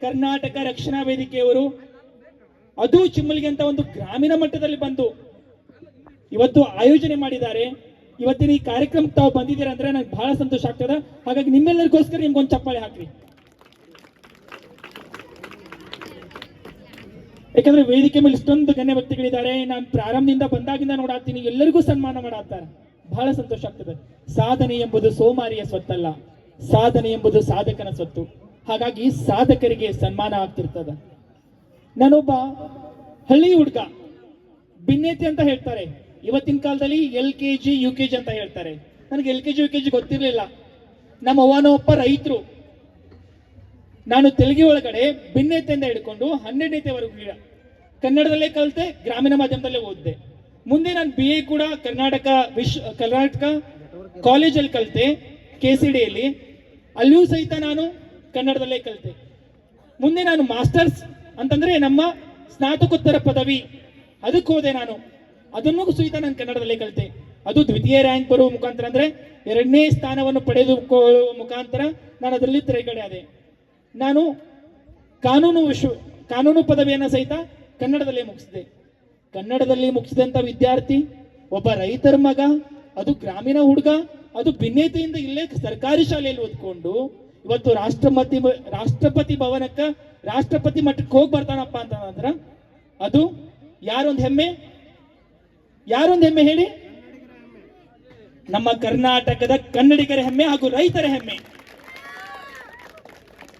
ಕರ್ನಾಟಕ ರಕ್ಷಣಾ ವೇದಿಕೆಯವರು ಅದು ಚಿಮ್ಮಲಿಗೆ ಅಂತ ಒಂದು ಗ್ರಾಮೀಣ ಮಟ್ಟದಲ್ಲಿ ಬಂದು ಇವತ್ತು ಆಯೋಜನೆ ಮಾಡಿದ್ದಾರೆ. ಇವತ್ತಿನ ಈ ಕಾರ್ಯಕ್ರಮಕ್ಕೆ ತಾವು ಬಂದಿದ್ದೀರಾ ಅಂದ್ರೆ ನನಗೆ ಬಹಳ ಸಂತೋಷ ಆಗ್ತದೆ. ಹಾಗಾಗಿ ನಿಮ್ಮೆಲ್ಲರಿಗೋಸ್ಕರ ನಿಮ್ಗೊಂದು ಚಪ್ಪಾಳೆ ಹಾಕ್ರಿ. ಯಾಕಂದ್ರೆ ವೇದಿಕೆ ಮೇಲೆ ಇಷ್ಟೊಂದು ಗಣ್ಯ ವ್ಯಕ್ತಿಗಳಿದ್ದಾರೆ. ನಾನು ಪ್ರಾರಂಭದಿಂದ ಬಂದಾಗಿಂದ ನೋಡಾತೀನಿ ಎಲ್ಲರಿಗೂ ಸನ್ಮಾನ ಮಾಡಾತಾರೆ ಬಹಳ ಸಂತೋಷ ಆಗ್ತದೆ. ಸಾಧನೆ ಎಂಬುದು ಸೋಮಾರಿಯ ಸ್ವತ್ತಲ್ಲ. ಸಾಧನೆ ಎಂಬುದು ಸಾಧಕನ ಸ್ವತ್ತು. ಹಾಗಾಗಿ ಸಾಧಕರಿಗೆ ಸನ್ಮಾನ ಆಗ್ತಿರ್ತದ. ನಾನೊಬ್ಬ ಹಳ್ಳಿ ಹುಡುಗ ಭಿನ್ನತೆ ಅಂತ ಹೇಳ್ತಾರೆ. ಇವತ್ತಿನ ಕಾಲದಲ್ಲಿ L K G, U K G ಅಂತ ಹೇಳ್ತಾರೆ. ನನಗೆ L K G, U K G ಗೊತ್ತಿರಲಿಲ್ಲ. ನಮ್ಮ ಅವ್ವನೊಬ್ಬ ರೈತರು. ನಾನು ತೆಲುಗಿ ಒಳಗಡೆ ಭಿನ್ನತೆಯಿಂದ ಹಿಡ್ಕೊಂಡು ಹನ್ನೆರಡನೇತೆವರೆಗೂ ಕನ್ನಡದಲ್ಲೇ ಕಲಿತೆ, ಗ್ರಾಮೀಣ ಮಾಧ್ಯಮದಲ್ಲೇ ಓದಿದೆ. ಮುಂದೆ ನಾನು ಬಿ ಎ ಕೂಡ ಕರ್ನಾಟಕ ವಿಶ್ವ ಕರ್ನಾಟಕ ಕಾಲೇಜಲ್ಲಿ ಕಲಿತೆ, ಕೆ ಸಿ ಡಿಯಲ್ಲಿ ಅಲ್ಲಿಯೂ ಸಹಿತ ನಾನು ಕನ್ನಡದಲ್ಲೇ ಕಲಿತೆ. ಮುಂದೆ ನಾನು ಮಾಸ್ಟರ್ಸ್ ಅಂತಂದ್ರೆ ನಮ್ಮ ಸ್ನಾತಕೋತ್ತರ ಪದವಿ. ಅದಕ್ಕೆ ಹೋದೆ ನಾನು. ಅದನ್ನು ಸಹಿತ ನಾನು ಕನ್ನಡದಲ್ಲೇ ಕಲಿತೆ. ಅದು ದ್ವಿತೀಯ ರ್ಯಾಂಕ್ ಬರುವ ಮುಖಾಂತರ ಅಂದರೆ ಎರಡನೇ ಸ್ಥಾನವನ್ನು ಪಡೆದುಕೊಳ್ಳುವ ಮುಖಾಂತರ ನಾನು ಅದರಲ್ಲಿ ತೆರೆಗಡೆ ಆದೆ. ನಾನು ಕಾನೂನು ವಿಶ್ವ, ಕಾನೂನು ಪದವಿಯನ್ನು ಸಹಿತ ಕನ್ನಡದಲ್ಲೇ ಮುಗಿಸಿದೆ. ಕನ್ನಡದಲ್ಲಿ ಮುಗಿಸಿದಂಥ ವಿದ್ಯಾರ್ಥಿ, ಒಬ್ಬ ರೈತರ ಮಗ, ಅದು ಗ್ರಾಮೀಣ ಹುಡುಗ, ಅದು ಭಿನ್ನತೆಯಿಂದ ಇಲ್ಲೇ ಸರ್ಕಾರಿ ಶಾಲೆಯಲ್ಲಿ ಓದ್ಕೊಂಡು ಇವತ್ತು ರಾಷ್ಟ್ರಪತಿ ರಾಷ್ಟ್ರಪತಿ ಭವನಕ್ಕ ರಾಷ್ಟ್ರಪತಿ ಮಟ್ಟಕ್ಕೆ ಹೋಗಿ ಬರ್ತಾನಪ್ಪ ಅಂತಂದ್ರ ಅದು ಯಾರೊಂದು ಹೆಮ್ಮೆ? ಯಾರೊಂದು ಹೆಮ್ಮೆ ಹೇಳಿ? ನಮ್ಮ ಕರ್ನಾಟಕದ ಕನ್ನಡಿಗರ ಹೆಮ್ಮೆ ಹಾಗೂ ರೈತರ ಹೆಮ್ಮೆ.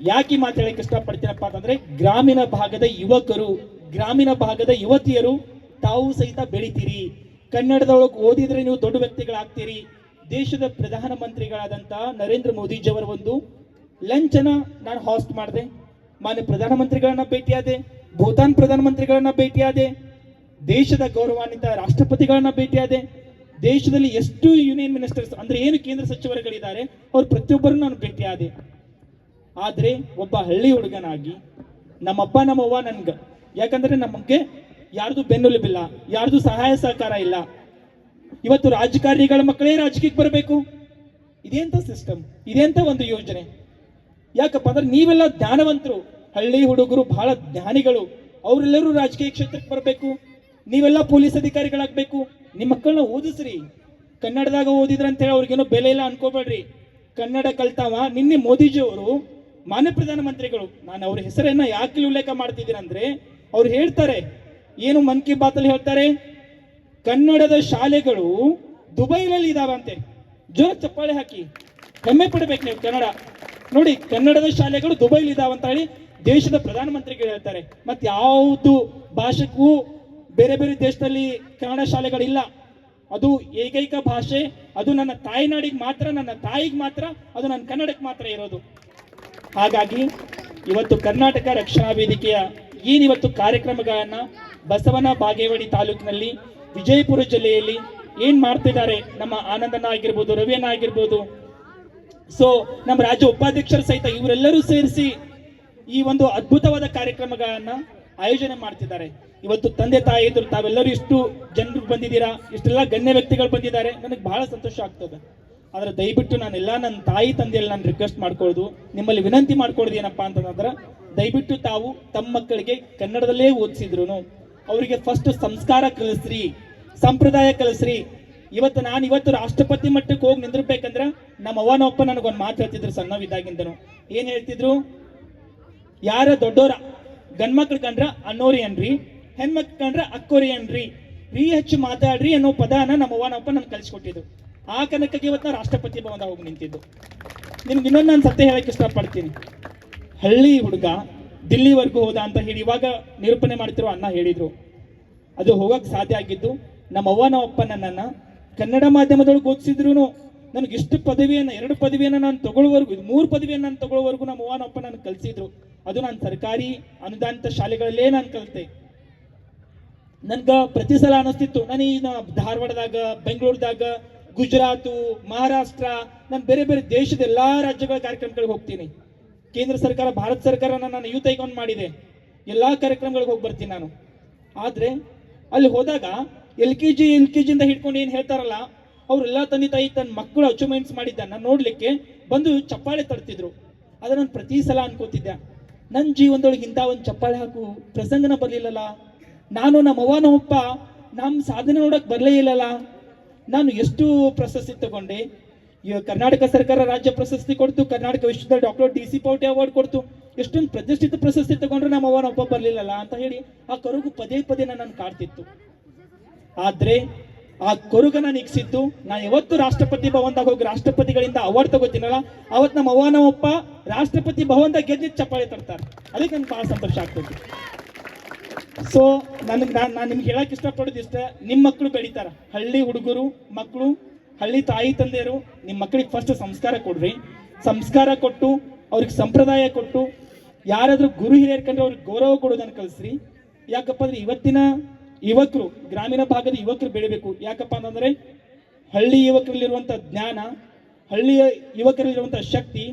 ಯಾಕೆ ಮಾತಾಡಕ್ಕೆ ಇಷ್ಟಪಡ್ತೀನಪ್ಪ ಅಂತಂದ್ರೆ, ಗ್ರಾಮೀಣ ಭಾಗದ ಯುವಕರು, ಗ್ರಾಮೀಣ ಭಾಗದ ಯುವತಿಯರು ತಾವು ಸಹಿತ ಬೆಳಿತೀರಿ. ಕನ್ನಡದೊಳಗೆ ಓದಿದ್ರೆ ನೀವು ದೊಡ್ಡ ವ್ಯಕ್ತಿಗಳಾಗ್ತೀರಿ. ದೇಶದ ಪ್ರಧಾನ ಮಂತ್ರಿಗಳಾದಂತ ನರೇಂದ್ರ ಮೋದಿಜಿಯವರ ಒಂದು ಲಂಚನ ನಾನು ಹಾಸ್ಟ್ ಮಾಡಿದೆ. ಮಾನ್ಯ ಪ್ರಧಾನಮಂತ್ರಿಗಳನ್ನ ಭೇಟಿಯಾದೆ, ಭೂತಾನ್ ಪ್ರಧಾನಮಂತ್ರಿಗಳನ್ನ ಭೇಟಿಯಾದೆ, ದೇಶದ ಗೌರವಾನ್ವಿತ ರಾಷ್ಟ್ರಪತಿಗಳನ್ನ ಭೇಟಿಯಾದೆ, ದೇಶದಲ್ಲಿ ಎಷ್ಟು ಯೂನಿಯನ್ ಮಿನಿಸ್ಟರ್ಸ್ ಅಂದ್ರೆ ಏನು ಕೇಂದ್ರ ಸಚಿವರುಗಳಿದ್ದಾರೆ, ಅವ್ರು ಪ್ರತಿಯೊಬ್ಬರು ನಾನು ಭೇಟಿಯಾದೆ. ಆದ್ರೆ ಒಬ್ಬ ಹಳ್ಳಿ ಹುಡುಗನಾಗಿ, ನಮ್ಮಪ್ಪ, ನಮ್ಮವ್ವ ನನ್ಗೆ, ಯಾಕಂದ್ರೆ ನಮಗೆ ಯಾರ್ದು ಬೆನ್ನೆಲುಬಿಲ್ಲ, ಯಾರ್ದು ಸಹಾಯ ಸಹಕಾರ ಇಲ್ಲ. ಇವತ್ತು ರಾಜಕಾರಣಿಗಳ ಮಕ್ಕಳೇ ರಾಜಕೀಯಕ್ಕೆ ಬರಬೇಕು. ಇದೆಂತ ಸಿಸ್ಟಮ್ ಇದೆಂತ ಒಂದು ಯೋಜನೆ. ಯಾಕಪ್ಪ ಅಂದ್ರೆ ನೀವೆಲ್ಲ ಜ್ಞಾನವಂತರು. ಹಳ್ಳಿ ಹುಡುಗರು ಬಹಳ ಜ್ಞಾನಿಗಳು. ಅವರೆಲ್ಲರೂ ರಾಜಕೀಯ ಕ್ಷೇತ್ರಕ್ಕೆ ಬರಬೇಕು. ನೀವೆಲ್ಲ ಪೊಲೀಸ್ ಅಧಿಕಾರಿಗಳಾಗಬೇಕು. ನಿಮ್ಮ ಮಕ್ಕಳನ್ನ ಓದಿಸ್ರಿ. ಕನ್ನಡದಾಗ ಓದಿದ್ರ ಅಂತ ಹೇಳಿ ಅವ್ರಿಗೇನೋ ಬೆಲೆ ಇಲ್ಲ ಅನ್ಕೋಬೇಡ್ರಿ. ಕನ್ನಡ ಕಲ್ತಾವ. ನಿನ್ನೆ ಮೋದಿಜಿ ಅವರು ಮಾನ್ಯ ಪ್ರಧಾನಮಂತ್ರಿಗಳು, ನಾನು ಅವ್ರ ಹೆಸರನ್ನ ಯಾಕೆ ಉಲ್ಲೇಖ ಮಾಡ್ತಿದ್ದೀನಿ ಅಂದ್ರೆ, ಅವ್ರು ಹೇಳ್ತಾರೆ. ಏನು ಮನ್ ಕಿ ಬಾತ್ ಹೇಳ್ತಾರೆ? ಕನ್ನಡದ ಶಾಲೆಗಳು ದುಬೈನಲ್ಲಿ ಇದಾವಂತೆ ಜೋರ ಚಪ್ಪಾಳೆ ಹಾಕಿ. ಹೆಮ್ಮೆ ಪಡ್ಬೇಕು ನೀವು ಕನ್ನಡ. ನೋಡಿ, ಕನ್ನಡದ ಶಾಲೆಗಳು ದುಬೈಲಿ ಅಂತ ಹೇಳಿ ದೇಶದ ಪ್ರಧಾನಮಂತ್ರಿಗಳು ಹೇಳ್ತಾರೆ. ಮತ್ತೆ ಯಾವುದು ಭಾಷೆಗೂ ಬೇರೆ ಬೇರೆ ದೇಶದಲ್ಲಿ ಕನ್ನಡ ಶಾಲೆಗಳಿಲ್ಲ. ಅದು ಏಕೈಕ ಭಾಷೆ, ಅದು ನನ್ನ ತಾಯಿನಾಡಿಗೆ ಮಾತ್ರ, ನನ್ನ ತಾಯಿಗೆ ಮಾತ್ರ, ಅದು ನನ್ನ ಕನ್ನಡಕ್ಕೆ ಮಾತ್ರ ಇರೋದು. ಹಾಗಾಗಿ ಇವತ್ತು ಕರ್ನಾಟಕ ರಕ್ಷಣಾ ವೇದಿಕೆಯ ಏನಿವತ್ತು ಕಾರ್ಯಕ್ರಮಗಳನ್ನು ಬಸವನ ಬಾಗೇವಾಡಿ ತಾಲೂಕಿನಲ್ಲಿ ವಿಜಯಪುರ ಜಿಲ್ಲೆಯಲ್ಲಿ ಏನು ಮಾಡ್ತಿದ್ದಾರೆ? ನಮ್ಮ ಆನಂದನ ಆಗಿರ್ಬೋದು ರವಿಯನ್ನ ಆಗಿರ್ಬೋದು ಸೊ ನಮ್ಮ ರಾಜ್ಯ ಉಪಾಧ್ಯಕ್ಷರು ಸಹಿತ ಇವರೆಲ್ಲರೂ ಸೇರಿಸಿ ಈ ಒಂದು ಅದ್ಭುತವಾದ ಕಾರ್ಯಕ್ರಮಗಳನ್ನ ಆಯೋಜನೆ ಮಾಡ್ತಿದ್ದಾರೆ. ಇವತ್ತು ತಂದೆ ತಾಯಿ ಇದ್ರು ತಾವೆಲ್ಲರೂ ಇಷ್ಟು ಜನರು ಬಂದಿದ್ದೀರಾ? ಇಷ್ಟೆಲ್ಲ ಗಣ್ಯ ವ್ಯಕ್ತಿಗಳು ಬಂದಿದ್ದಾರೆ. ನನಗೆ ಬಹಳ ಸಂತೋಷ ಆಗ್ತದೆ. ಆದ್ರೆ ದಯವಿಟ್ಟು ನಾನೆಲ್ಲ ನನ್ನ ತಾಯಿ ತಂದೆಯಲ್ಲಿ ನಾನು ರಿಕ್ವೆಸ್ಟ್ ಮಾಡ್ಕೊಳ್ಳೋದು ನಿಮ್ಮಲ್ಲಿ ವಿನಂತಿ ಮಾಡ್ಕೊಳ್ಳೋದು ಏನಪ್ಪಾ ಅಂತಂದ್ರೆ, ದಯವಿಟ್ಟು ತಾವು ತಮ್ಮ ಮಕ್ಕಳಿಗೆ ಕನ್ನಡದಲ್ಲೇ ಓದಿಸಿದ್ರು ಅವರಿಗೆ ಫಸ್ಟ್ ಸಂಸ್ಕಾರ ಕಲಿಸ್ರಿ, ಸಂಪ್ರದಾಯ ಕಲಿಸ್ರಿ ಇವತ್ತು ನಾನು ಇವತ್ತು ರಾಷ್ಟ್ರಪತಿ ಮಟ್ಟಕ್ಕೆ ಹೋಗಿ ನಿಂದಿರ್ಬೇಕಂದ್ರ ನಮ್ಮ ಅವ್ವನೊಪ್ಪ ನನಗೊಂದು ಮಾತು ಹೇಳ್ತಿದ್ರು ಸಣ್ಣವಿದ್ದಾಗಿಂದನು. ಏನು ಹೇಳ್ತಿದ್ರು? ಯಾರ ದೊಡ್ಡೋರ? ಗಂಡ್ಮಕ್ಳು ಕಂಡ್ರ ಅನ್ನೋರಿ ಅನ್ರಿ ಹೆಣ್ಮಕ್ಳು ಕಂಡ್ರ ಅಕ್ಕೋರಿ ಅನ್ರಿ ರೀ ಹೆಚ್ಚು ಮಾತಾಡ್ರಿ ಅನ್ನೋ ಪದಾನ ನಮ್ಮ ಅವನಪ್ಪ ನನ್ಗೆ ಕಲಿಸ್ಕೊಟ್ಟಿದ್ರು ಆ ಕನಕಕ್ಕೆ ಇವತ್ತು ರಾಷ್ಟ್ರಪತಿ ಭವನ ಹೋಗಿ ನಿಂತಿದ್ದು. ನಿಮ್ಗೆ ಇನ್ನೊಂದು ನಾನು ಸತ್ಯ ಹೇಳಕ್ಕೆ ಇಷ್ಟಪಡ್ತೀನಿ. ಹಳ್ಳಿ ಹುಡುಗ ದಿಲ್ಲಿವರೆಗೂ ಹೋದ ಅಂತ ಹೇಳಿ ಇವಾಗ ನಿರೂಪಣೆ ಮಾಡ್ತಿರೋ ಅಣ್ಣ ಹೇಳಿದ್ರು. ಅದು ಹೋಗಕ್ಕೆ ಸಾಧ್ಯ ಆಗಿದ್ದು ನಮ್ಮ ಅವ್ವನ ಅಪ್ಪ ನನ್ನನ್ನ ಕನ್ನಡ ಮಾಧ್ಯಮದೊಳಗೆ ಓದಿಸಿದ್ರು ನನಗೆ ಇಷ್ಟು ಪದವಿಯನ್ನು, ಎರಡು ಪದವಿಯನ್ನು ನಾನು ತಗೊಳ್ಳುವವರೆಗೂ ಮೂರು ಪದವಿಯನ್ನು ನಾನು ತಗೊಳ್ಳುವವರೆಗೂ ನಮ್ಮ ಅವ್ವನಪ್ಪ ನಾನು ಕಲಿಸಿದ್ರು. ಅದು ನಾನು ಸರ್ಕಾರಿ ಅನುದಾನಿತ ಶಾಲೆಗಳಲ್ಲೇ ನಾನು ಕಲಿತೆ. ನನ್ಗೆ ಪ್ರತಿ ಸಲ ಅನಿಸ್ತಿತ್ತು, ನಾನು ಈ ಧಾರವಾಡದಾಗ, ಬೆಂಗಳೂರದಾಗ, ಗುಜರಾತು, ಮಹಾರಾಷ್ಟ್ರ, ನಾನು ಬೇರೆ ಬೇರೆ ದೇಶದ ಎಲ್ಲಾ ರಾಜ್ಯಗಳ ಕಾರ್ಯಕ್ರಮಗಳಿಗೆ ಹೋಗ್ತೀನಿ. ಕೇಂದ್ರ ಸರ್ಕಾರ, ಭಾರತ ಸರ್ಕಾರನ ನಾನು ಯೂತ್ ಐಕಾನ್ ಮಾಡಿದೆ. ಎಲ್ಲಾ ಕಾರ್ಯಕ್ರಮಗಳಿಗೆ ಹೋಗಿ ಬರ್ತೀನಿ ನಾನು. ಆದ್ರೆ ಅಲ್ಲಿ ಹೋದಾಗ L K G L K ಜಿಯಿಂದ ಹಿಡ್ಕೊಂಡು ಏನು ಹೇಳ್ತಾರಲ್ಲ, ಅವರೆಲ್ಲ ತಂದೆ ತಾಯಿ ತನ್ನ ಮಕ್ಕಳು ಅಚೀವ್ಮೆಂಟ್ಸ್ ಮಾಡಿದ್ದನ್ನು ನೋಡಲಿಕ್ಕೆ ಬಂದು ಚಪ್ಪಾಳೆ ತರ್ತಿದ್ರು ಆದ್ರೆ ನಾನು ಪ್ರತಿ ಸಲ ಅನ್ಕೋತಿದ್ದೆ ನನ್ನ ಜೀವನದೊಳಗೆ ಇಂಥ ಒಂದು ಚಪ್ಪಾಳೆ ಹಾಕು, ಪ್ರಸಂಗನ ಬರಲಿಲ್ಲಲ್ಲ. ನಾನು ನಮ್ಮ ಅವ್ವ ನಮ್ಮಪ್ಪ ನಮ್ಮ ಸಾಧನೆ ನೋಡಕ್ ಬರಲೇ ಇಲ್ಲಲ್ಲ. ನಾನು ಎಷ್ಟು ಪ್ರಶಸ್ತಿ ತಗೊಂಡೆ. ಕರ್ನಾಟಕ ಸರ್ಕಾರ ರಾಜ್ಯ ಪ್ರಶಸ್ತಿ ಕೊಡ್ತು, ಕರ್ನಾಟಕ ವಿಶ್ವದ doctor D C Pavate award ಕೊಡ್ತು. ಎಷ್ಟೊಂದು ಪ್ರತಿಷ್ಠಿತ ಪ್ರಶಸ್ತಿ ತಗೊಂಡ್ರೆ ನಮ್ಮ ಅವ್ವ ನಮ್ಮಪ್ಪ ಬರಲಿಲ್ಲಲ್ಲ ಅಂತ ಹೇಳಿ ಆ ಕರುಗು ಪದೇ ಪದೇ ನನ್ನ ಕಾಡ್ತಿತ್ತು. ಆದ್ರೆ ಆ ಕೊರುಗನ ನಿಗ್ಸಿದ್ದು ನಾನು ಯಾವತ್ತು ರಾಷ್ಟ್ರಪತಿ ಭವನದಾಗ ಹೋಗಿ ರಾಷ್ಟ್ರಪತಿಗಳಿಂದ ಅವಾರ್ಡ್ ತಗೋತೀನಲ್ಲ ಅವತ್ತು ನಮ್ಮ ಅವ್ವ ನಮ್ಮಪ್ಪ ರಾಷ್ಟ್ರಪತಿ ಭವನದಾಗ ಗೆದ್ದಿದ್ದು ಚಪ್ಪಾಳೆ ತರ್ತಾರೆ ಅದಕ್ಕೆ ನನ್ಗೆ ಭಾಳ ಸಂತೋಷ ಆಗ್ತೈತಿ. ಸೊ ನನಗೆ ನಾನು ನಾನು ನಿಮ್ಗೆ ಹೇಳಕ್ ಇಷ್ಟಪಡೋದು ಇಷ್ಟ ನಿಮ್ಮ ಮಕ್ಕಳು ಬೆಳಿತಾರ. ಹಳ್ಳಿ ಹುಡುಗರು ಮಕ್ಕಳು ಹಳ್ಳಿ ತಾಯಿ ತಂದೆಯರು ನಿಮ್ಮ ಮಕ್ಕಳಿಗೆ ಫಸ್ಟ್ ಸಂಸ್ಕಾರ ಕೊಡ್ರಿ. ಸಂಸ್ಕಾರ ಕೊಟ್ಟು, ಅವ್ರಿಗೆ ಸಂಪ್ರದಾಯ ಕೊಟ್ಟು, ಯಾರಾದ್ರೂ ಗುರು ಹಿರಿಯರ್ ಕಂಡ್ರೆ ಅವ್ರಿಗೆ ಗೌರವ ಕೊಡೋದನ್ನ ಕಲಿಸ್ರಿ. ಯಾಕಪ್ಪ ಅಂದ್ರೆ ಇವತ್ತಿನ ಯುವಕರು, ಗ್ರಾಮೀಣ ಭಾಗದ ಯುವಕರು ಬೆಳಿಬೇಕು. ಯಾಕಪ್ಪ ಅಂತಂದ್ರೆ ಹಳ್ಳಿ ಯುವಕರಲ್ಲಿರುವಂಥ ಜ್ಞಾನ ಹಳ್ಳಿಯ ಯುವಕರಲ್ಲಿರುವಂಥ ಶಕ್ತಿ,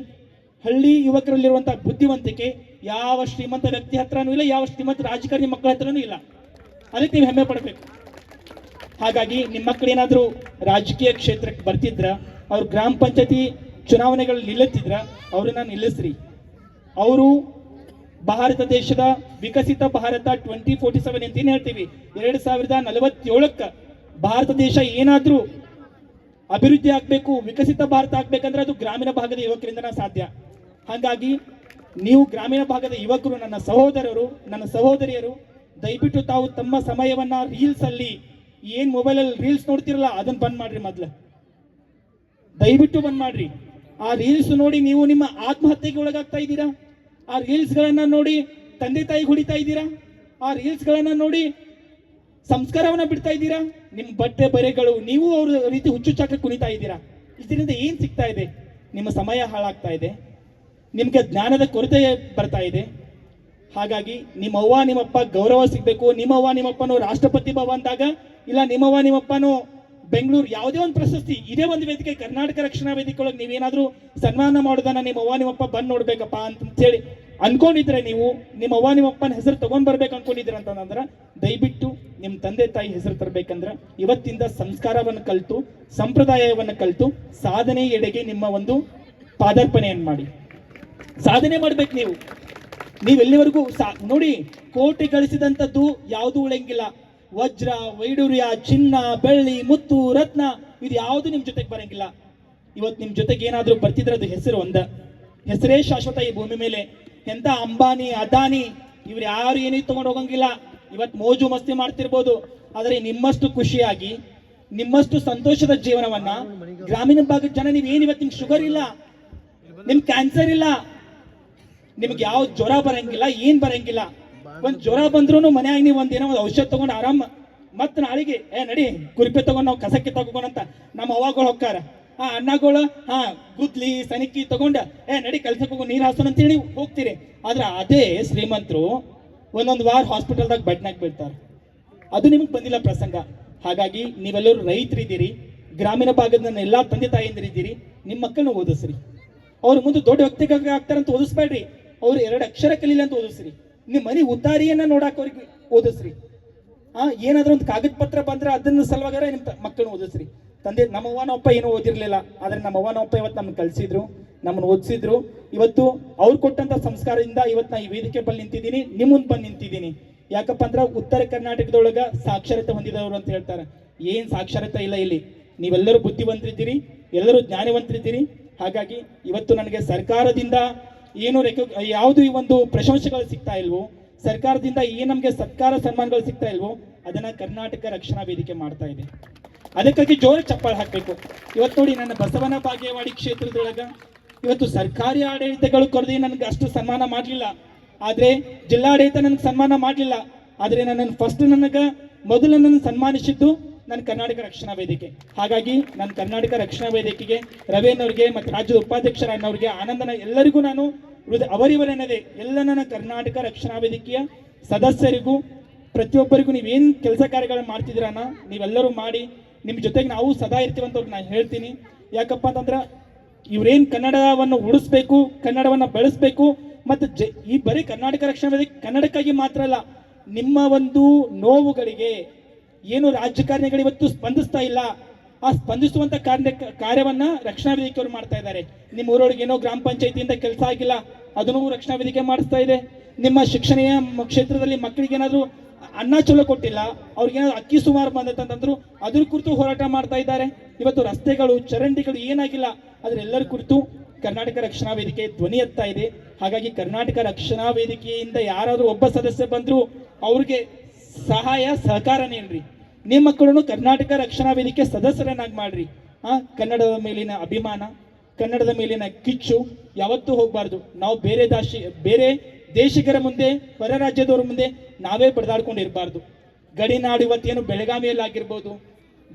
ಹಳ್ಳಿ ಯುವಕರಲ್ಲಿರುವಂಥ ಬುದ್ಧಿವಂತಿಕೆ ಯಾವ ಶ್ರೀಮಂತ ವ್ಯಕ್ತಿ ಹತ್ರನೂ ಇಲ್ಲ, ಯಾವ ಶ್ರೀಮಂತ ರಾಜಕಾರಣಿ ಮಕ್ಕಳ ಹತ್ರನೂ ಇಲ್ಲ. ಅದಕ್ಕೆ ನೀವು ಹೆಮ್ಮೆ ಪಡಬೇಕು. ಹಾಗಾಗಿ ನಿಮ್ಮ ಮಕ್ಕಳು ಏನಾದರೂ ರಾಜಕೀಯ ಕ್ಷೇತ್ರಕ್ಕೆ ಬರ್ತಿದ್ರ, ಅವ್ರು ಗ್ರಾಮ ಪಂಚಾಯತಿ ಚುನಾವಣೆಗಳು ನಿಲ್ಲುತ್ತಿದ್ರ, ಅವ್ರನ್ನ ನಿಲ್ಲಿಸ್ರಿ. ಅವರು ಭಾರತ ದೇಶದ ವಿಕಸಿತ ಭಾರತ ಟ್ವೆಂಟಿ ಫೋರ್ಟಿ ಸೆವೆನ್ ಅಂತ ಏನ್ ಹೇಳ್ತೀವಿ. ಎರಡು ಸಾವಿರದ ನಲವತ್ತೇಳಕ್ಕ ಭಾರತ ದೇಶ ಏನಾದ್ರೂ ಅಭಿವೃದ್ಧಿ ಆಗಬೇಕು, ವಿಕಸಿತ ಭಾರತ ಆಗ್ಬೇಕಂದ್ರೆ ಅದು ಗ್ರಾಮೀಣ ಭಾಗದ ಯುವಕರಿಂದನೇ ಸಾಧ್ಯ. ಹಾಗಾಗಿ ನೀವು ಗ್ರಾಮೀಣ ಭಾಗದ ಯುವಕರು, ನನ್ನ ಸಹೋದರರು, ನನ್ನ ಸಹೋದರಿಯರು, ದಯವಿಟ್ಟು ತಾವು ತಮ್ಮ ಸಮಯವನ್ನ ರೀಲ್ಸ್ ಅಲ್ಲಿ, ಏನ್ ಮೊಬೈಲ್ ಅಲ್ಲಿ ರೀಲ್ಸ್ ನೋಡ್ತಿರಲ್ಲ ಅದನ್ನ ಬಂದ್ ಮಾಡ್ರಿ ಮೊದ್ಲ. ದಯವಿಟ್ಟು ಬಂದ್ ಮಾಡ್ರಿ. ಆ ರೀಲ್ಸ್ ನೋಡಿ ನೀವು ನಿಮ್ಮ ಆತ್ಮಹತ್ಯೆಗೆ ಒಳಗಾಗ್ತಾ ಇದ್ದೀರಾ? ಆ ರೀಲ್ಸ್ ಗಳನ್ನ ನೋಡಿ ತಂದೆ ತಾಯಿ ಹೊಡಿತಾ ಇದ್ದೀರಾ? ಆ ರೀಲ್ಸ್ ಗಳನ್ನ ನೋಡಿ ಸಂಸ್ಕಾರವನ್ನ ಬಿಡ್ತಾ ಇದ್ದೀರಾ? ನಿಮ್ಮ ಬಟ್ಟೆ ಬರೆಗಳು, ನೀವು ಅವ್ರ ರೀತಿ ಹುಚ್ಚುಚ್ಚಾಕ ಕುಣಿತಾ ಇದ್ದೀರಾ? ಇದರಿಂದ ಏನು ಸಿಗ್ತಾ ಇದೆ? ನಿಮ್ಮ ಸಮಯ ಹಾಳಾಗ್ತಾ ಇದೆ. ನಿಮಗೆ ಜ್ಞಾನದ ಕೊರತೆ ಬರ್ತಾ ಇದೆ. ಹಾಗಾಗಿ ನಿಮ್ಮವ್ವ ನಿಮ್ಮಪ್ಪ ಗೌರವ ಸಿಗ್ಬೇಕು. ನಿಮ್ಮವ್ವ ನಿಮ್ಮಪ್ಪನು ರಾಷ್ಟ್ರಪತಿ ಭವನದಾಗ ಇಲ್ಲ ನಿಮ್ಮವ್ವ ನಿಮ್ಮಪ್ಪನು ಬೆಂಗಳೂರು ಯಾವುದೇ ಒಂದು ಪ್ರಶಸ್ತಿ, ಇದೇ ಒಂದು ವೇದಿಕೆ ಕರ್ನಾಟಕ ರಕ್ಷಣಾ ವೇದಿಕೆ ಒಳಗೆ ನೀವೇನಾದ್ರೂ ಸನ್ಮಾನ ಮಾಡೋದನ್ನ ನಿಮ್ಮ ಅವ್ವ ನಿಮ್ಮಪ್ಪ ಬಂದು ನೋಡ್ಬೇಕಪ್ಪ ಅಂತ ಹೇಳಿ ಅನ್ಕೊಂಡಿದ್ರೆ ನೀವು, ನಿಮ್ಮ ಅವ್ವ ನಿಮ್ಮಪ್ಪನ ಹೆಸರು ತಗೊಂಡ್ ಬರ್ಬೇಕು ಅಂತಂದ್ರೆ, ದಯವಿಟ್ಟು ನಿಮ್ಮ ತಂದೆ ತಾಯಿ ಹೆಸರು ತರಬೇಕಂದ್ರೆ ಇವತ್ತಿಂದ ಸಂಸ್ಕಾರವನ್ನು ಕಲಿತು, ಸಂಪ್ರದಾಯವನ್ನು ಕಲಿತು, ಸಾಧನೆ ಎಡೆಗೆ ನಿಮ್ಮ ಒಂದು ಪಾದಾರ್ಪಣೆಯನ್ನು ಮಾಡಿ. ಸಾಧನೆ ಮಾಡ್ಬೇಕು ನೀವು. ನೀವು ಎಲ್ಲಿವರೆಗೂ ಸಾ, ನೋಡಿ, ಕೋಟಿ ಗಳಿಸಿದಂಥದ್ದು ಯಾವುದು ಉಳಿಯಂಗಿಲ್ಲ. ವಜ್ರ, ವೈಡೂರ್ಯ, ಚಿನ್ನ, ಬೆಳ್ಳಿ, ಮುತ್ತು, ರತ್ನ, ಇದು ಯಾವುದು ನಿಮ್ ಜೊತೆಗೆ ಬರಂಗಿಲ್ಲ. ಇವತ್ತು ನಿಮ್ ಜೊತೆಗೆ ಏನಾದರೂ ಬರ್ತಿದ್ರೆ ಅದು ಹೆಸರು ಒಂದ. ಹೆಸರೇ ಶಾಶ್ವತ ಈ ಭೂಮಿ ಮೇಲೆ. ಎಂತ ಅಂಬಾನಿ, ಅದಾನಿ, ಇವ್ರು ಯಾರು ಏನೇ ತಗೊಂಡು ಹೋಗಂಗಿಲ್ಲ. ಇವತ್ತು ಮೋಜು ಮಸ್ತಿ ಮಾಡ್ತಿರ್ಬೋದು. ಆದರೆ ನಿಮ್ಮಷ್ಟು ಖುಷಿಯಾಗಿ, ನಿಮ್ಮಷ್ಟು ಸಂತೋಷದ ಜೀವನವನ್ನ ಗ್ರಾಮೀಣ ಭಾಗದ ಜನ ನೀವ್ ಏನ್ ಇವತ್ತು ನಿಮ್ಗೆ ಶುಗರ್ ಇಲ್ಲ, ನಿಮ್ ಕ್ಯಾನ್ಸರ್ ಇಲ್ಲ, ನಿಮ್ಗೆ ಯಾವ ಜ್ವರ ಬರಂಗಿಲ್ಲ, ಏನ್ ಬರಂಗಿಲ್ಲ. ಒಂದ್ ಜ್ವರ ಬಂದ್ರು ಮನ್ಯಾಗ ನೀವು ಒಂದ್ ಏನೋ ಒಂದ್ ಔಷಧ ತಗೊಂಡ್ ಆರಾಮ ಮತ್ ನಾಳಿಗೆ, ಏ, ನಡಿ, ಕುರಿಪೆ ತಗೊಂಡ್ ನಾವು ಕಸಕ್ಕೆ ತಗೊಂಡಂತ ನಮ್ಮ ಅವಾಗಳು ಹೊಕ್ಕಾರ ಆ ಅಣ್ಣಗಳು, ಹಾ, ಗುದ್ಲಿ ಸನಿಕಿ ತಗೊಂಡ, ಏ, ನಡಿ ಕಲ್ಸಕ್ಕೆ ಹೋಗೋ, ನೀರ್ ಹಾಸೋಣ ಅಂತೇಳಿ ಹೋಗ್ತೀರಿ. ಆದ್ರೆ ಅದೇ ಶ್ರೀಮಂತರು ಒಂದೊಂದು ವಾರ ಹಾಸ್ಪಿಟಲ್ದಾಗ ಬೆಡ್ನಾಗ ಬೀಳ್ತಾರೆ. ಅದು ನಿಮಗೆ ಬಂದಿಲ್ಲ ಪ್ರಸಂಗ. ಹಾಗಾಗಿ ನೀವೆಲ್ಲರೂ ರೈತರಿದ್ದೀರಿ, ಗ್ರಾಮೀಣ ಭಾಗದ ಎಲ್ಲ ತಂದೆ ತಾಯಿಂದರಿದ್ದೀರಿ ನಿಮ್ಮ ಮಕ್ಕಳನ್ನ ಓದಿಸ್ರಿ. ಅವ್ರ ಮುಂದೆ ದೊಡ್ಡ ವ್ಯಕ್ತಿಗಳು ಆಗ್ತಾರಂತ ಅಂತ ಓದಿಸ್ಬೇಡ್ರಿ. ಅವ್ರು ಎರಡು ಅಕ್ಷರ ಕಲೀಲಿ ಅಂತ ಓದಿಸ್ರಿ. ನಿಮ್ಮ ಮನೆ ಉದ್ದಾರಿಯನ್ನ ನೋಡಕ್ ಅವ್ರಿಗೆ ಓದಿಸ್ರಿ. ಆ, ಏನಾದ್ರೂ ಒಂದು ಕಾಗದ ಪತ್ರ ಬಂದ್ರೆ ಅದನ್ನ ಸಲುವಾಗಾರ ನಿಮ್ಮ ಮಕ್ಕಳನ್ನ ಓದಿಸ್ರಿ. ತಂದೆ ನಮ್ಮವ್ವ ನಮ್ಮಪ್ಪ ಏನೂ ಓದಿರ್ಲಿಲ್ಲ. ಆದ್ರೆ ನಮ್ಮಪ್ಪ ಇವತ್ತು ನಮ್ಗೆ ಕಲ್ಸಿದ್ರು ನಮ್ಮನ್ನ ಓದಿಸಿದ್ರು. ಇವತ್ತು ಅವ್ರು ಕೊಟ್ಟಂತ ಸಂಸ್ಕಾರದಿಂದ ಇವತ್ತು ನಾ ಈ ವೇದಿಕೆ ಬಲ್ಲಿ ನಿಂತಿದ್ದೀನಿ, ನಿಮ್ಮ ಮುಂದೆ ಬಂದು ನಿಂತಿದ್ದೀನಿ. ಯಾಕಪ್ಪ ಅಂದ್ರೆ ಉತ್ತರ ಕರ್ನಾಟಕದೊಳಗ ಸಾಕ್ಷರತೆ ಹೊಂದಿದವರು ಅಂತ ಹೇಳ್ತಾರೆ. ಏನ್ ಸಾಕ್ಷರತೆ ಇಲ್ಲ ಇಲ್ಲಿ. ನೀವೆಲ್ಲರೂ ಬುದ್ಧಿವಂತರಿದ್ದೀರಿ, ಎಲ್ಲರೂ ಜ್ಞಾನವಂತರಿದ್ದೀರಿ. ಹಾಗಾಗಿ ಇವತ್ತು ನನಗೆ ಸರ್ಕಾರದಿಂದ ಏನು ರೆಕ ಯಾವುದು ಈ ಒಂದು ಪ್ರಶಂಸೆಗಳು ಸಿಗ್ತಾ ಇಲ್ವೋ, ಸರ್ಕಾರದಿಂದ ಏನು ನಮಗೆ ಸತ್ಕಾರ ಸನ್ಮಾನಗಳು ಸಿಗ್ತಾ ಇಲ್ವೋ, ಅದನ್ನ ಕರ್ನಾಟಕ ರಕ್ಷಣಾ ವೇದಿಕೆ ಮಾಡ್ತಾ ಇದೆ. ಅದಕ್ಕಾಗಿ ಜೋರ ಚಪ್ಪಾಳೆ ಹಾಕಬೇಕು. ಇವತ್ತು ನೋಡಿ ನನ್ನ ಬಸವನ ಬಾಗೇವಾಡಿ ಕ್ಷೇತ್ರದೊಳಗೆ, ಇವತ್ತು ಸರ್ಕಾರಿ ಆಡಳಿತಗಳು ಕೊರದೆ ನನಗೆ ಅಷ್ಟು ಸನ್ಮಾನ ಮಾಡಲಿಲ್ಲ. ಆದರೆ ಜಿಲ್ಲಾಡಳಿತ ನನಗೆ ಸನ್ಮಾನ ಮಾಡಲಿಲ್ಲ. ಆದರೆ ನನ್ನ ಫಸ್ಟ್ ನನಗೆ ಮೊದಲು ನನ್ನ ಸನ್ಮಾನಿಸಿದ್ದು ನನ್ನ ಕರ್ನಾಟಕ ರಕ್ಷಣಾ ವೇದಿಕೆ. ಹಾಗಾಗಿ ನನ್ನ ಕರ್ನಾಟಕ ರಕ್ಷಣಾ ವೇದಿಕೆಗೆ ರವೇನವ್ರಿಗೆ ಮತ್ತು ರಾಜ್ಯದ ಉಪಾಧ್ಯಕ್ಷರನ್ನವ್ರಿಗೆ ಆನಂದನ ಎಲ್ಲರಿಗೂ ನಾನು ಹೃದಯ ಎಲ್ಲ ನನ್ನ ಕರ್ನಾಟಕ ರಕ್ಷಣಾ ವೇದಿಕೆಯ ಸದಸ್ಯರಿಗೂ, ಪ್ರತಿಯೊಬ್ಬರಿಗೂ ನೀವೇನು ಕೆಲಸ ಕಾರ್ಯಗಳನ್ನು ಮಾಡ್ತಿದ್ದೀರನ್ನ ನೀವೆಲ್ಲರೂ ಮಾಡಿ ನಿಮ್ಮ ಜೊತೆಗೆ ನಾವು ಸದಾ ಇರ್ತೀವಂತ ಅವ್ರಿಗೆ ನಾನು ಹೇಳ್ತೀನಿ. ಯಾಕಪ್ಪ ಅಂತಂದ್ರೆ ಇವರೇನು ಕನ್ನಡವನ್ನು ಉಳಿಸ್ಬೇಕು ಕನ್ನಡವನ್ನು ಬೆಳೆಸಬೇಕು, ಮತ್ತು ಜ, ಈ ಬರೀ ಕರ್ನಾಟಕ ರಕ್ಷಣಾ ವೇದಿಕೆ ಕನ್ನಡಕ್ಕಾಗಿ ಮಾತ್ರ ಅಲ್ಲ, ನಿಮ್ಮ ಒಂದು ನೋವುಗಳಿಗೆ ಏನು ರಾಜಕಾರಣಿಗಳು ಇವತ್ತು ಸ್ಪಂದಿಸ್ತಾ ಇಲ್ಲ. ಆ ಸ್ಪಂದಿಸುವಂತ ಕಾರ್ಯ ಕಾರ್ಯವನ್ನ ರಕ್ಷಣಾ ವೇದಿಕೆಯವರು ಮಾಡ್ತಾ ಇದ್ದಾರೆ. ನಿಮ್ಮ ಊರೊಳಗೆ ಏನೋ ಗ್ರಾಮ ಪಂಚಾಯತಿಯಿಂದ ಕೆಲಸ ಆಗಿಲ್ಲ, ಅದನ್ನು ರಕ್ಷಣಾ ವೇದಿಕೆ ಮಾಡಿಸ್ತಾ ಇದೆ. ನಿಮ್ಮ ಶಿಕ್ಷಣೀಯ ಮ- ಕ್ಷೇತ್ರದಲ್ಲಿ ಮಕ್ಕಳಿಗೆ ಏನಾದರೂ ಅನ್ನ ಚಲೋ ಕೊಟ್ಟಿಲ್ಲ ಅವ್ರಿಗೇನಾದ್ರು ಅಕ್ಕಿ ಸುಮಾರು ಬಂದಂತಂದ್ರು ಅದ್ರ ಕುರಿತು ಹೋರಾಟ ಮಾಡ್ತಾ ಇದ್ದಾರೆ. ಇವತ್ತು ರಸ್ತೆಗಳು, ಚರಂಡಿಗಳು ಏನಾಗಿಲ್ಲ ಅದರೆಲ್ಲರ ಕುರಿತು ಕರ್ನಾಟಕ ರಕ್ಷಣಾ ವೇದಿಕೆ ಧ್ವನಿ ಎತ್ತಾ ಇದೆ. ಹಾಗಾಗಿ ಕರ್ನಾಟಕ ರಕ್ಷಣಾ ವೇದಿಕೆಯಿಂದ ಯಾರಾದರೂ ಒಬ್ಬ ಸದಸ್ಯ ಬಂದರೂ, ಅವ್ರಿಗೆ ಸಹಾಯ ಸಹಕಾರ ನೀಡ್ರಿ ನಿಮ್ಮ ಮಕ್ಕಳನ್ನು ಕರ್ನಾಟಕ ರಕ್ಷಣಾ ವೇದಿಕೆ ಸದಸ್ಯರನ್ನಾಗಿ ಮಾಡ್ರಿ. ಆ, ಕನ್ನಡದ ಮೇಲಿನ ಅಭಿಮಾನ, ಕನ್ನಡದ ಮೇಲಿನ ಕಿಚ್ಚು ಯಾವತ್ತೂ ಹೋಗಬಾರ್ದು. ನಾವು ಬೇರೆ ದಾಶಿ, ಬೇರೆ ದೇಶಿಗರ ಮುಂದೆ, ಹೊರ ರಾಜ್ಯದವರ ಮುಂದೆ ನಾವೇ ಬಡದಾಡ್ಕೊಂಡಿರ್ಬಾರ್ದು. ಗಡಿನಾಡು ಇವತ್ತೇನು ಬೆಳಗಾವಿಯಲ್ಲಿ ಆಗಿರ್ಬೋದು,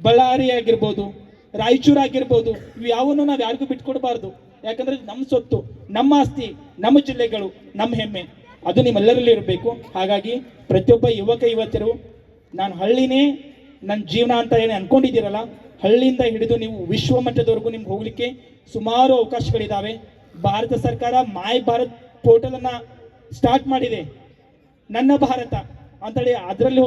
ಬಳ್ಳಾರಿ ಆಗಿರ್ಬೋದು, ರಾಯಚೂರು ಆಗಿರ್ಬೋದು, ಇವು ಯಾವನ್ನು ನಾವು ಯಾರಿಗೂ ಬಿಟ್ಕೊಡ್ಬಾರ್ದು. ಯಾಕಂದ್ರೆ ನಮ್ಮ ಸೊತ್ತು, ನಮ್ಮ ಆಸ್ತಿ, ನಮ್ಮ ಜಿಲ್ಲೆಗಳು, ನಮ್ಮ ಹೆಮ್ಮೆ. ಅದು ನಿಮ್ಮೆಲ್ಲರಲ್ಲಿ ಇರಬೇಕು. ಹಾಗಾಗಿ ಪ್ರತಿಯೊಬ್ಬ ಯುವಕ, ಯುವತಿಯರು, ನಾನು ಹಳ್ಳಿನೇ ನನ್ನ ಜೀವನ ಅಂತ ಏನು ಅನ್ಕೊಂಡಿದ್ದೀರಲ್ಲ, ಹಳ್ಳಿಯಿಂದ ಹಿಡಿದು ನೀವು ವಿಶ್ವ ಮಟ್ಟದವರೆಗೂ ನಿಮ್ಗೆ ಹೋಗಲಿಕ್ಕೆ ಸುಮಾರು ಅವಕಾಶಗಳಿದ್ದಾವೆ ಭಾರತ ಸರ್ಕಾರ ಮಾಯ್ ಭಾರತ್ ಪೋರ್ಟಲನ್ನು ಸ್ಟಾರ್ಟ್ ಮಾಡಿದೆ. ನನ್ನ ಭಾರತ. ಅಂತೇಳಿ ಅದರಲ್ಲಿ